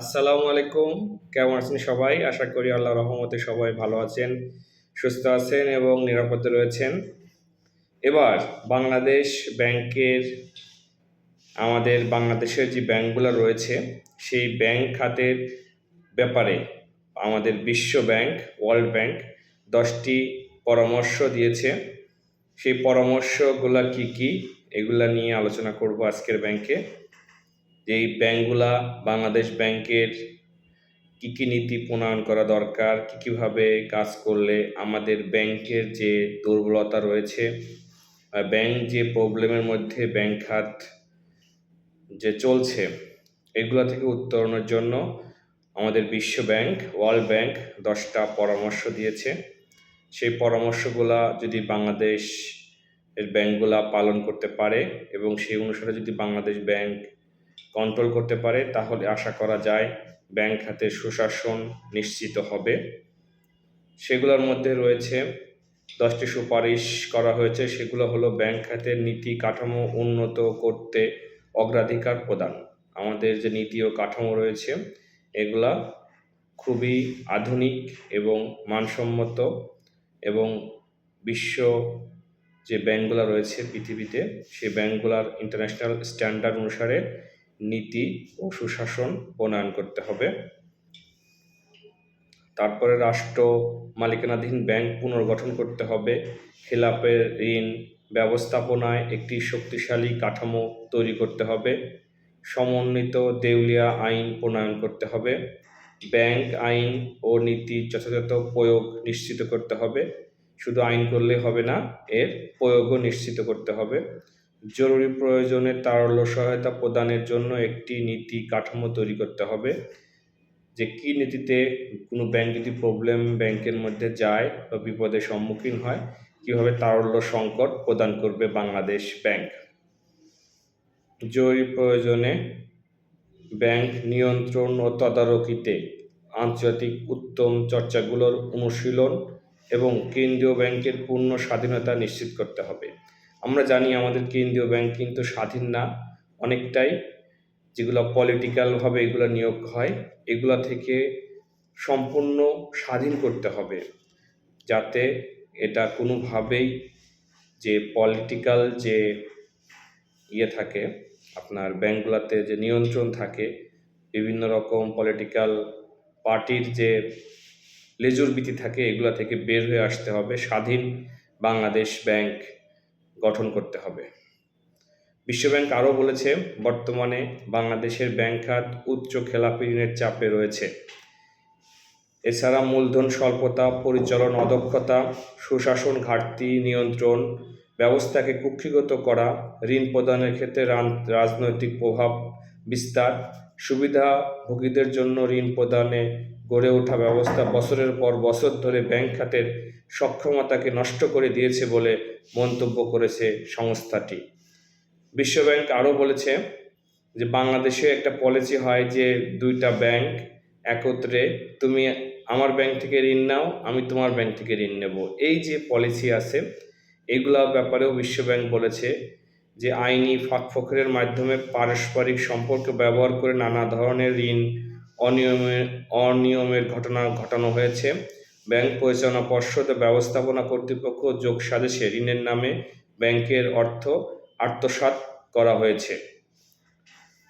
আসসালামু আলাইকুম। কেমন আছেন সবাই? আশা করি আল্লাহ রহমতে সবাই ভালো আছেন, সুস্থ আছেন এবং নিরাপদে রয়েছেন। এবার বাংলাদেশ ব্যাংকের, আমাদের বাংলাদেশের যে ব্যাংকগুলো রয়েছে, সেই ব্যাংক খাতের ব্যাপারে আমাদের বিশ্ব ব্যাংক, ওয়ার্ল্ড ব্যাংক দশটি পরামর্শ দিয়েছে। সেই পরামর্শগুলা কি কি, এগুলা নিয়ে আলোচনা করব আজকের ব্যাংকে। যে এই ব্যাংকগুলা বাংলাদেশ ব্যাংকের কী কী নীতি প্রণয়ন করা দরকার, কী কীভাবে কাজ করলে আমাদের ব্যাংকের যে দুর্বলতা রয়েছে ব্যাংক যে প্রবলেমের মধ্যে ব্যাংক খাত যে চলছে, এগুলো থেকে উত্তরণের জন্য আমাদের বিশ্ব ব্যাংক, ওয়ার্ল্ড ব্যাংক দশটা পরামর্শ দিয়েছে। সেই পরামর্শগুলা যদি বাংলাদেশ এর ব্যাংকগুলা পালন করতে পারে এবং সেই অনুসারে যদি বাংলাদেশ ব্যাংক কন্ট্রোল করতে পারে, তাহলে আশা করা যায় ব্যাংক খাতে সুশাসন নিশ্চিত হবে। সেগুলোর মধ্যে রয়েছে দশটি সুপারিশ করা হয়েছে, সেগুলো হলো ব্যাংক খাতের নীতি কাঠামো উন্নত করতে অগ্রাধিকার প্রদান। আমাদের যে নীতি ও কাঠামো রয়েছে, এগুলা খুবই আধুনিক এবং মানসম্মত এবং বিশ্ব যে ব্যাংকগুলো রয়েছে পৃথিবীতে, সেই ব্যাংকগুলোর ইন্টারন্যাশনাল স্ট্যান্ডার্ড অনুসারে নীতি ও সুশাসন প্রণয়ন করতে হবে। তারপরে রাষ্ট্র মালিকানাধীন ব্যাংক পুনর্গঠন করতে হবে। খেলাপের ঋণ ব্যবস্থাপনায় একটি শক্তিশালী কাঠামো তৈরি করতে হবে। সমন্বিত দেউলিয়া আইন প্রণয়ন করতে হবে। ব্যাংক আইন ও নীতি যথাযথ প্রয়োগ নিশ্চিত করতে হবে। শুধু আইন করলে হবে না, এর প্রয়োগও নিশ্চিত করতে হবে। জরুরি প্রয়োজনে তারল্য সহায়তা প্রদানের জন্য একটি নীতি কাঠামো তৈরি করতে হবে, যে কী নীতিতে কোনো ব্যাংক যদি প্রবলেম ব্যাংকের মধ্যে যায় বা বিপদের সম্মুখীন হয়, কীভাবে তারল্য সংকট প্রদান করবে বাংলাদেশ ব্যাংক জরুরি প্রয়োজনে ব্যাংক নিয়ন্ত্রণ ও তদারকিতে আন্তর্জাতিক উত্তম চর্চাগুলোর অনুশীলন এবং কেন্দ্রীয় ব্যাংকের পূর্ণ স্বাধীনতা নিশ্চিত করতে হবে। আমরা জানি আমাদের কেন্দ্রীয় ব্যাংক কিন্তু স্বাধীন না, অনেকটাই, যেগুলো পলিটিক্যালভাবে এগুলো নিয়োগ হয়, এগুলো থেকে সম্পূর্ণ স্বাধীন করতে হবে, যাতে এটা কোনোভাবেই যে পলিটিক্যাল যে ইয়ে থাকে, আপনার ব্যাংকগুলোতে যে নিয়ন্ত্রণ থাকে, বিভিন্ন রকম পলিটিক্যাল পার্টির যে লেজুরবিতি থাকে, এগুলো থেকে বের হয়ে আসতে হবে, স্বাধীন বাংলাদেশ ব্যাংক গঠন করতে হবে। বিশ্বব্যাংক আরও বলেছে, বর্তমানে বাংলাদেশের ব্যাংক খাত উচ্চ খেলাপি ঋণের চাপে রয়েছে। এছাড়া মূলধন স্বল্পতা, পরিচালন অদক্ষতা, সুশাসন ঘাটতি নিয়ন্ত্রণ, ব্যবস্থাকে কুক্ষিগত করা, ঋণ প্রদানের ক্ষেত্রে রাজনৈতিক প্রভাব বিস্তার, সুবিধাভোগীদের জন্য ঋণ প্রদানে গড়ে ওঠা ব্যবস্থা বছরের পর বছর ধরে ব্যাংক খাতের সক্ষমতাকে নষ্ট করে দিয়েছে বলে মন্তব্য করেছে সংস্থাটি। বিশ্বব্যাংক আরও বলেছে যে, বাংলাদেশে একটা পলিসি হয় যে, দুইটা ব্যাংক একত্রে তুমি আমার ব্যাংক থেকে ঋণ নাও, আমি তোমার ব্যাংক থেকে ঋণ নেব। এই যে পলিসি আছে, এগুলোর ব্যাপারেও বিশ্বব্যাংক বলেছে যে, আইনি ফাঁকফোকরের মাধ্যমে পারস্পরিক সম্পর্ক ব্যবহার করে নানা ধরনের ঋণ অনিয়মের অনিয়মের ঘটনা ঘটানো হয়েছে। ব্যাংক পরিচালনা পর্ষদ ব্যবস্থাপনা কর্তৃপক্ষ যোগ সাজেশে ঋণের নামে ব্যাংকের অর্থ আত্মসাৎ করা হয়েছে।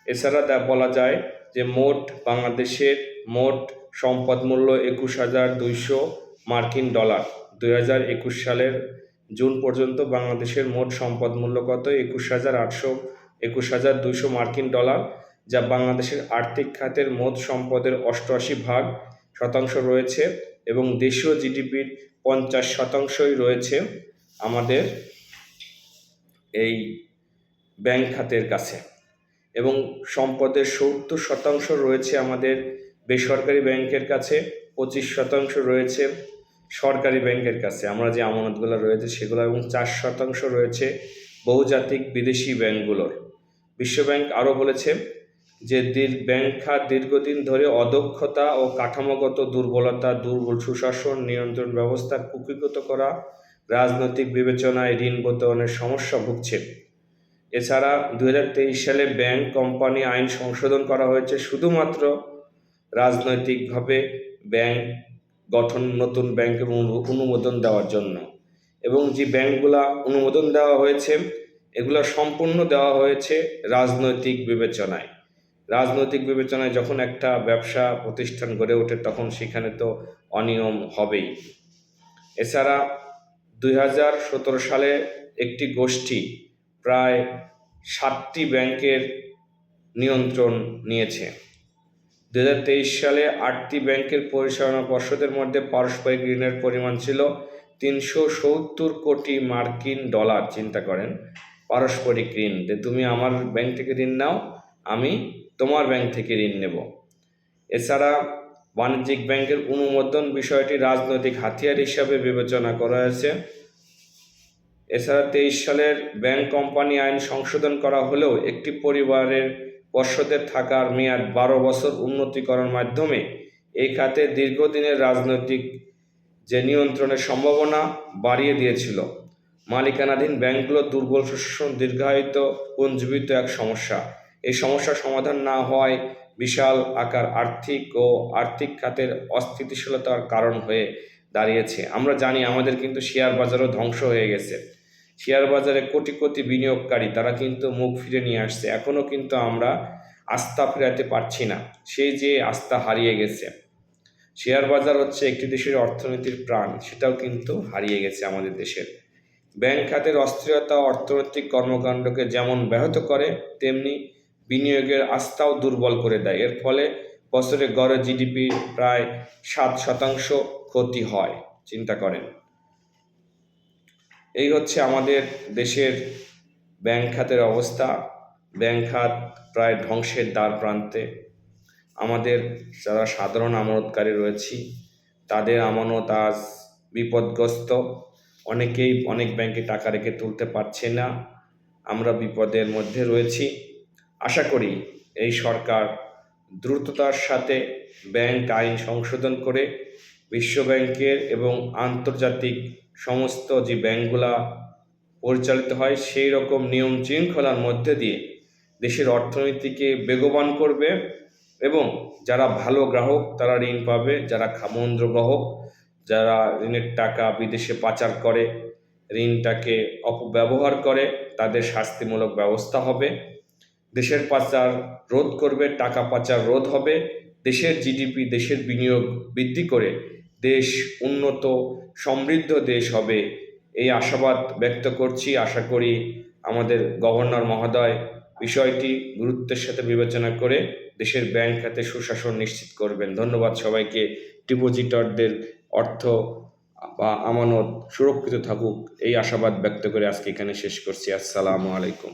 এছাড়া বলা যায় যে মোট বাংলাদেশের মোট সম্পদ মূল্য একুশ হাজার দুইশো মার্কিন ডলার। দুই হাজার একুশ সালের জুন পর্যন্ত বাংলাদেশের মোট সম্পদ মূল্য কত? একুশ হাজার আটশো, একুশ হাজার দুইশো মার্কিন ডলার। যা বাংলাদেশের আর্থিক খাতের মোট সম্পদের অষ্টআশি ভাগ শতাংশ রয়েছে এবং দেশীয় জিডিপির পঞ্চাশ শতাংশই রয়েছে আমাদের এই ব্যাংক খাতের কাছে। এবং সম্পদের সত্তর শতাংশ রয়েছে আমাদের বেসরকারি ব্যাংকের কাছে, পঁচিশ শতাংশ রয়েছে সরকারি ব্যাংকের কাছে। আমরা যে আমানতগুলো রয়েছে সেগুলো এবং চার শতাংশ রয়েছে বহুজাতিক বিদেশি ব্যাংকগুলোর। বিশ্বব্যাংক আরও বলেছে যে ব্যাংক খাত দীর্ঘদিন ধরে অদক্ষতা ও কাঠামোগত দুর্বলতা, দুর্বল সুশাসন, নিয়ন্ত্রণ ব্যবস্থা কুকিগত করা, রাজনৈতিক বিবেচনায় ঋণ প্রত্যয়নের সমস্যা ভুগছে। এছাড়া দু হাজার তেইশ সালে ব্যাংক, কোম্পানি, আইন সংশোধন করা হয়েছে শুধুমাত্র রাজনৈতিকভাবে ব্যাংক গঠন, নতুন ব্যাংকের অনু- অনুমোদন দেওয়ার জন্য। এবং যে ব্যাংকগুলা অনুমোদন দেওয়া হয়েছে, এগুলো সম্পূর্ণ দেওয়া হয়েছে রাজনৈতিক বিবেচনায়। রাজনৈতিক বিবেচনায় যখন একটা ব্যবসা প্রতিষ্ঠান গড়ে ওঠে, তখন সেখানে তো অনিয়ম হবেই। এছাড়া দুই হাজার সতেরো সালে একটি গোষ্ঠী প্রায় সাতটি ব্যাংকের নিয়ন্ত্রণ নিয়েছে। দু হাজার তেইশ সালে আটটি ব্যাংকের পরিচালনা পর্ষদের মধ্যে পারস্পরিক ঋণের পরিমাণ ছিল তিনশো সত্তর কোটি মার্কিন ডলার, চিন্তা করেন, পারস্পরিক ঋণ। যে তুমি আমার ব্যাংক থেকে ঋণ নাও, আমি তোমার ব্যাংক থেকে ঋণ নেব। এছাড়া বাণিজ্যিক ব্যাংকের অনুমোদন বিষয়টি রাজনৈতিক হাতিয়ার হিসাবে বিবেচনা করা হয়েছে। এছাড়া তেইশ সালের ব্যাংক কোম্পানি আইন সংশোধন করা হলেও একটি পরিবারের পর্ষদের থাকার মেয়াদ বারো বছর উন্নতিকরণের মাধ্যমে এই খাতে দীর্ঘদিনের রাজনৈতিক যে নিয়ন্ত্রণের সম্ভাবনা বাড়িয়ে দিয়েছিল। মালিকানাধীন ব্যাংকগুলো দুর্বল শোষণ, দীর্ঘায়িত পুঞ্জীবিত এক সমস্যা। এই সমস্যার সমাধান না হওয়ায় বিশাল আকার আর্থিক ও আর্থিক খাতের অস্থিতিশীলতার কারণ হয়ে দাঁড়িয়েছে। আমরা জানি আমাদের কিন্তু শেয়ার বাজারও ধ্বংস হয়ে গেছে। শেয়ার বাজারে কোটি কোটি বিনিয়োগকারী, তারা কিন্তু মুখ ফিরে নিয়ে আসছে। এখনও কিন্তু আমরা আস্থা ফেরাতে পারছি না। সেই যে আস্থা হারিয়ে গেছে। শেয়ার বাজার হচ্ছে একটি দেশের অর্থনীতির প্রাণ, সেটাও কিন্তু হারিয়ে গেছে আমাদের দেশের। ব্যাংক খাতের অস্থিরতা অর্থনৈতিক কর্মকাণ্ডকে যেমন ব্যাহত করে, তেমনি বিনিয়োগের আস্থাও দুর্বল করে দেয়। এর ফলে বছরে গড়ে জিডিপি প্রায় সাত শতাংশ ক্ষতি হয়, চিন্তা করেন। এই হচ্ছে আমাদের দেশের ব্যাংক খাতের অবস্থা। ব্যাংক খাত প্রায় ধ্বংসের দ্বার প্রান্তে। আমাদের যারা সাধারণ আমানতকারী রয়েছি, তাদের আমানত আজ বিপদগ্রস্ত। অনেকেই অনেক ব্যাংকে টাকা রেখে তুলতে পারছে না। আমরা বিপদের মধ্যে রয়েছি। আশা করি এই সরকার দ্রুততার সাথে ব্যাংক আইন সংশোধন করে বিশ্ব ব্যাংকের এবং আন্তর্জাতিক সমস্ত যে ব্যাংকগুলা পরিচালিত হয়, সেই রকম নিয়ম শৃঙ্খলার মধ্যে দিয়ে দেশের অর্থনীতিকে বেগবান করবে এবং যারা ভালো গ্রাহক তারা ঋণ পাবে, যারা খামন্দ্র গ্রাহক যারা ঋণের টাকা বিদেশে পাচার করে, ঋণটাকে অপব্যবহার করে, তাদের শাস্তিমূলক ব্যবস্থা হবে। দেশের পাচার রোধ করবে, টাকা পাচার রোধ হবে, দেশের জিডিপি দেশের বিনিয়োগ বৃদ্ধি করে দেশ উন্নত, সমৃদ্ধ দেশ হবে। এই আশাবাদ ব্যক্ত করছি। আশা করি আমাদের গভর্নর মহোদয় বিষয়টি গুরুত্বের সাথে বিবেচনা করে দেশের ব্যাংক খাতে সুশাসন নিশ্চিত করবেন। ধন্যবাদ সবাইকে। ডিপোজিটরদের অর্থ বা আমানত সুরক্ষিত থাকুক। এই আশাবাদ ব্যক্ত করে আজকে এখানে শেষ করছি। আসসালামু আলাইকুম।